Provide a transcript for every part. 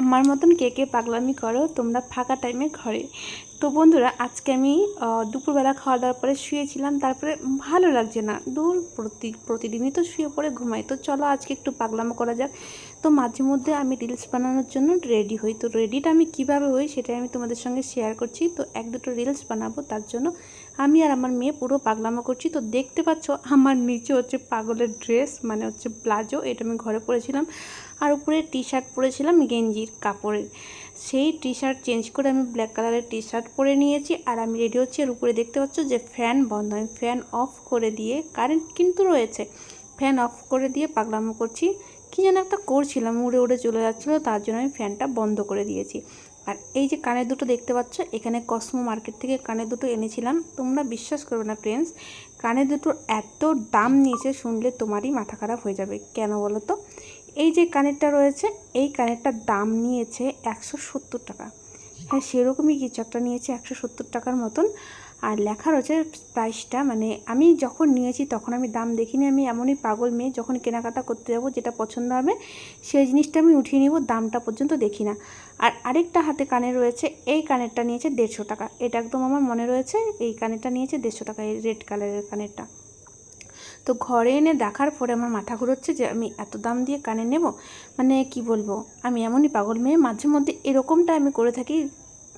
আমার মতন কে কে পাগলামি করো তোমরা ফাঁকা টাইমে ঘরে। তো বন্ধুরা, আজকে আমি দুপুরবেলা খাওয়া দাওয়ার পরে শুয়েছিলাম, তারপরে ভালো লাগছে না। দূর প্রতি, প্রতিদিনই তো শুয়ে পড়ে, ঘুমাই। তো চলো আজকে একটু পাগলামো করা যাক। তো মাঝে মধ্যে আমি রিলস বানানোর জন্য রেডি হই। তো রেডিটা আমি কীভাবে হই সেটাই আমি তোমাদের সঙ্গে শেয়ার করছি। তো এক দুটো রিলস বানাবো, তার জন্য আমি আর আমার মেয়ে পুরো পাগলামো করছি। তো দেখতে পাচ্ছ, আমার নিচে হচ্ছে পাগলের ড্রেস মানে হচ্ছে প্লাজো, এটা আমি ঘরে পরেছিলাম। আর উপরে টি শার্ট পরেছিলাম, গেঞ্জির কাপড়ের। সেই টি শার্ট চেঞ্জ করে আমি ব্ল্যাক কালারের টি শার্ট পরে নিয়েছি। আর আমি রেডি হচ্ছি। আর উপরে দেখতে পাচ্ছ যে ফ্যান বন্ধ। আমি ফ্যান অফ করে দিয়ে কারেন্ট কিন্তু রয়েছে। ফ্যান অফ করে দিয়ে পাগলামো করছি। কী যেন একটা করছিলাম। উড়ে উড়ে চলে যাচ্ছিল। তার জন্য আমি ফ্যানটা বন্ধ করে দিয়েছি। আর এই যে কানের দুটো দেখতে পাচ্ছ, এখানে কসমো মার্কেট থেকে কানের দুটো এনেছিলাম। তোমরা বিশ্বাস করবে না ফ্রেন্ডস কানের দুটোর এত দাম নিয়েছে শুনলে তোমারই মাথা খারাপ হয়ে যাবে। কেন বলো তো? এই যে কানেরটা রয়েছে, এই কানেরটার দাম নিয়েছে একশো সত্তর টাকা। হ্যাঁ সেরকমই কিছু একটা নিয়েছে একশো সত্তর টাকার মতন। আর লেখা রয়েছে প্রাইসটা মানে আমি যখন নিয়েছি তখন আমি দাম দেখিনি, আমি এমনই পাগল মেয়ে, যখন কেনাকাটা করতে যাব, যেটা পছন্দ হবে, সেই জিনিসটা আমি উঠিয়ে নিব, দামটা পর্যন্ত দেখি না। আর আরেকটা হাতে কানে রয়েছে, এই কানেরটা নিয়েছে দেড়শো টাকা। এটা একদম আমার মনে রয়েছে, এই কানেরটা নিয়েছে দেড়শো টাকা, এই রেড কালারের কানেরটা। তো ঘরে এনে দেখার পরে আমার মাথা ঘুরোচ্ছে যে আমি এত দাম দিয়ে কানে নেব। মানে কি বলব? আমি এমনই পাগল মেয়ে। মাঝে মধ্যে এরকমটা আমি করে থাকি।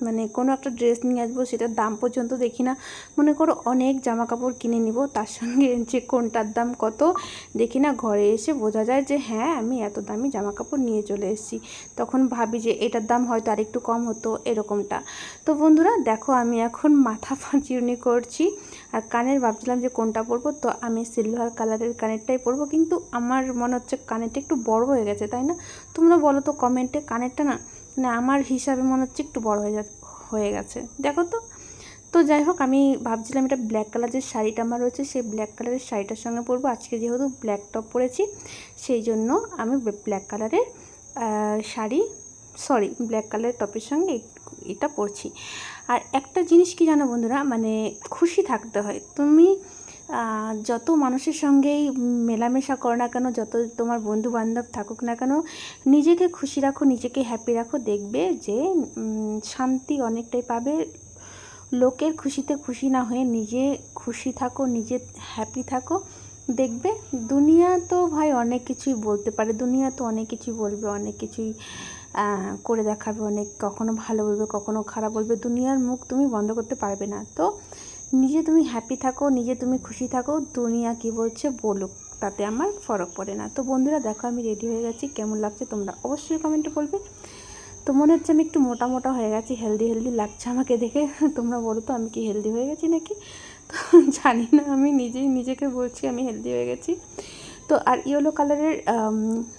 মানে কোনো একটা ড্রেস নিয়ে আসব, সেটার দাম পর্যন্ত দেখি না। মনে করো অনেক জামা কাপড় কিনে নিব, তার সঙ্গে যে কোনটার দাম কত, দেখি না ঘরে এসে বোঝা যায় যে হ্যাঁ আমি এত দামি জামা কাপড় নিয়ে চলে এসেছি। তখন ভাবি যে এটার দাম হয়তো আরেকটু কম হতো, এরকমটা। তো বন্ধুরা, দেখো আমি এখন মাথা চিরুনি করছি। আর কানের ভাবছিলাম যে কোনটা পরবো, তো আমি সিলভার কালারের কানেরটাই পরবো। কিন্তু আমার মনে হচ্ছে কানেরটা একটু বড় হয়ে গেছে, তাই না? তোমরা বলো তো কমেন্টে কানেরটা না মানে আমার হিসাবে মনে হচ্ছে একটু বড় হয়ে যা হয়ে গেছে। দেখো তো। তো যাই হোক, আমি ভাবছিলাম এটা ব্ল্যাক কালার যে শাড়িটা আমার রয়েছে, সেই ব্ল্যাক কালারের শাড়িটার সঙ্গে পরবো। আজকে যেহেতু ব্ল্যাক টপ পরেছি, সেই জন্য আমি ব্ল্যাক কালারের শাড়ি সরি ব্ল্যাক কালারের টপের সঙ্গে এটা পরছি। আর একটা জিনিস কি জানো বন্ধুরা মানে খুশি থাকতে হয়। তুমি যত মানুষের সঙ্গেই মেলামেশা করো না কেন, যত তোমার বন্ধু বান্ধব থাকুক না কেন, নিজেকে খুশি রাখো, নিজেকে হ্যাপি রাখো, দেখবে যে শান্তি অনেকটাই পাবে। লোকের খুশিতে খুশি না হয়ে নিজে খুশি থাকো, নিজে হ্যাপি থাকো। দেখবে, দুনিয়া তো ভাই অনেক কিছুই বলতে পারে, দুনিয়া তো অনেক কিছুই বলবে, অনেক কিছুই করে দেখাবে, অনেক কখনো ভালো বলবে, কখনো খারাপ বলবে, দুনিয়ার মুখ তুমি বন্ধ করতে পারবে না। তো নিজে তুমি হ্যাপি থাকো, নিজে তুমি খুশি থাকো, দুনিয়া কি বলছে বলুক, তাতে আমার ফরক পড়ে না। তো বন্ধুরা, দেখো আমি রেডি হয়ে গেছি, কেমন লাগছে তোমরা অবশ্যই কমেন্টে বলবে। তো মনে হচ্ছে আমি একটু মোটা মোটা হয়ে গেছি হেলদি হেলদি লাগছে আমাকে দেখে, তোমরা বলো তো আমি কি হেলদি হয়ে গেছি নাকি? তো জানি না, আমি নিজেই, নিজেকে বলছি আমি হেলদি হয়ে গেছি। তো আর ইয়েলো কালারের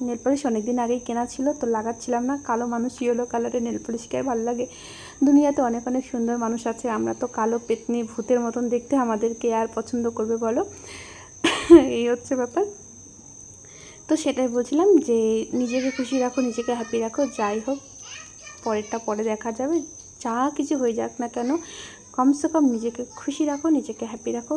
নেল পলিশ অনেকদিন আগেই কেনা ছিল, তো লাগাচ্ছিলাম না। কালো মানুষ ইয়েলো কালারের নেল পলিশ পলিশকে ভালো লাগে। দুনিয়াতে অনেক অনেক সুন্দর মানুষ আছে, আমরা তো কালো পেতনি ভূতের মতন দেখতে আমাদেরকে আর পছন্দ করবে বলো? এই হচ্ছে ব্যাপার। তো সেটাই বলছিলাম যে, নিজেকে খুশি রাখো, নিজেকে হ্যাপি রাখো, যাই হোক, পরেরটা পরে দেখা যাবে। যা কিছু হয়ে যাক না কেন কমসে কম নিজেকে খুশি রাখো নিজেকে হ্যাপি রাখো।